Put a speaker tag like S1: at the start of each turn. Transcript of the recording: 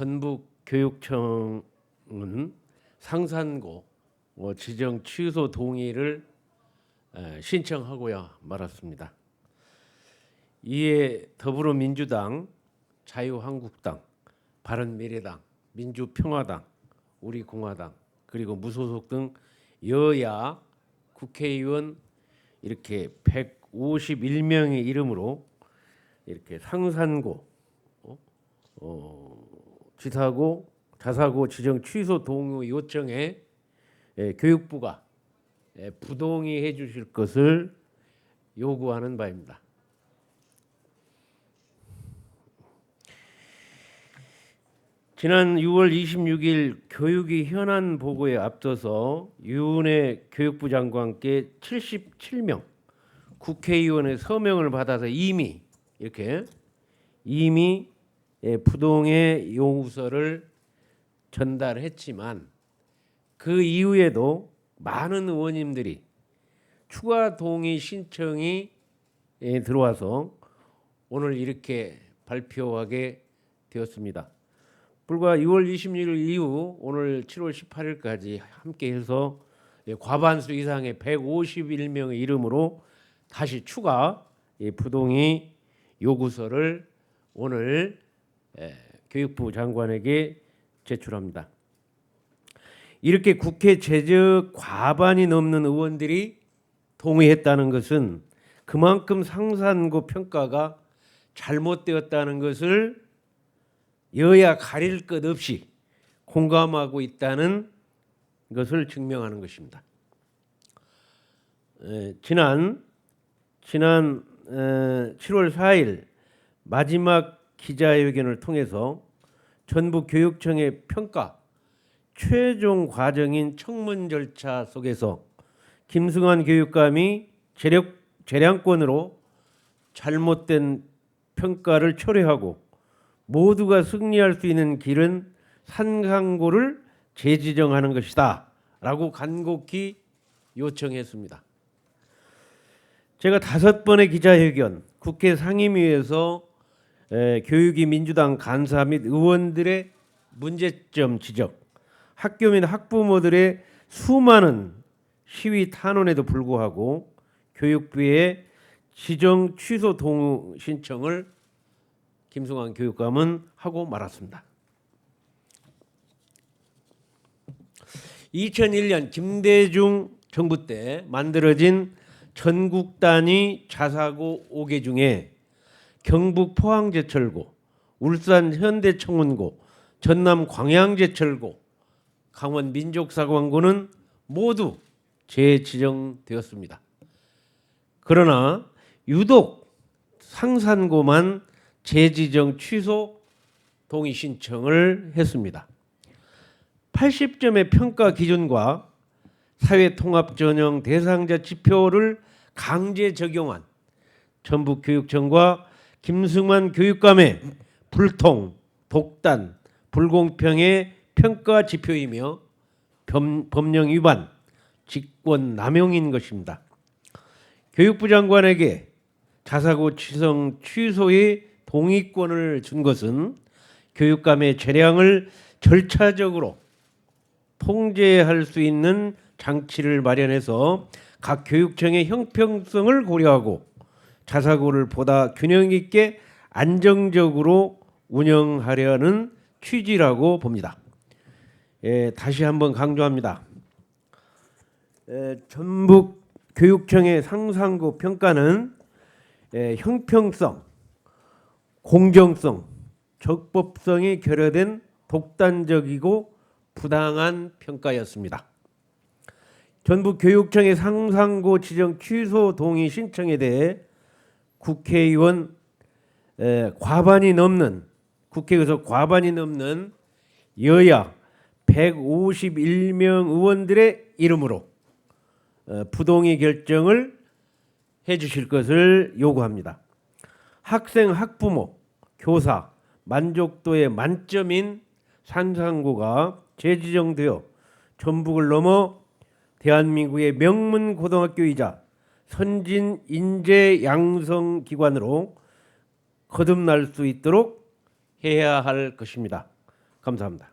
S1: 전북 교육청은 상산고 어, 지정 취소 동의를 에, 신청하고야 말았습니다. 이에 더불어민주당, 자유한국당, 바른미래당, 민주평화당, 우리공화당 그리고 무소속 등 여야 국회의원 이렇게 151명의 이름으로 이렇게 상산고 어, 어, 지사고 자사고 지정 취소 동의 요청에 예, 교육부가 예, 부동의해 주실 것을 요구하는 바입니다. 지난 6월 26일 교육위 현안 보고에 앞서서 유은혜 교육부 장관께 77명 국회의원의 서명을 받아서 이미 이렇게 이미 예, 부동의 요구서를 전달했지만 그 이후에도 많은 의원님들이 추가 동의 신청이 예, 들어와서 오늘 이렇게 발표하게 되었습니다. 불과 6월 26일 이후 오늘 7월 18일까지 함께 해서 예, 과반수 이상의 151명의 이름으로 다시 추가 예, 부동의 요구서를 오늘 예, 교육부 장관에게 제출합니다. 이렇게 국회 제적 과반이 넘는 의원들이 동의했다는 것은 그만큼 상산고 평가가 잘못되었다는 것을 여야 가릴 것 없이 공감하고 있다는 것을 증명하는 것입니다. 에, 지난 지난 에, 7월 4일 마지막 기자회견을 통해서 전북 교육청의 평가 최종 과정인 청문 절차 속에서 김승환 교육감이 재력 재량권으로 잘못된 평가를 철회하고 모두가 승리할 수 있는 길은 산강고를 재지정하는 것이다라고 간곡히 요청했습니다. 제가 다섯 번의 기자회견, 국회 상임위에서 에, 교육위 민주당 간사 및 의원들의 문제점 지적, 학교 및 학부모들의 수많은 시위 탄원에도 불구하고 교육부의 지정 취소 동의 신청을 김승환 교육감은 하고 말았습니다. 2001년 김대중 정부 때 만들어진 전국 단위 자사고 5개 중에 경북 포항제철고, 울산 현대청운고, 전남 광양제철고, 강원 민족사관고는 모두 재지정되었습니다. 그러나 유독 상산고만 재지정 취소 동의 신청을 했습니다. 80점의 평가 기준과 사회통합 전형 대상자 지표를 강제 적용한 전북교육청과 김승만 교육감의 불통, 독단, 불공평의 평가 지표이며 범, 법령 위반, 직권 남용인 것입니다. 교육부 장관에게 자사고 취성 취소의 동의권을 준 것은 교육감의 재량을 절차적으로 통제할 수 있는 장치를 마련해서 각 교육청의 형평성을 고려하고 자사고를 보다 균형 있게 안정적으로 운영하려는 취지라고 봅니다. 예, 다시 한번 강조합니다. 예, 전북 교육청의 상상고 평가는 예, 형평성, 공정성, 적법성이 결여된 독단적이고 부당한 평가였습니다. 전북 교육청의 상상고 지정 취소 동의 신청에 대해 국회의원 에, 과반이 넘는 국회에서 과반이 넘는 여야 151명 의원들의 이름으로 어, 부동의 결정을 해 주실 것을 요구합니다. 학생, 학부모, 교사 만족도의 만점인 산상고가 재지정되어 전북을 넘어 대한민국의 명문 고등학교이자 선진 인재 양성 기관으로 거듭날 수 있도록 해야 할 것입니다. 감사합니다.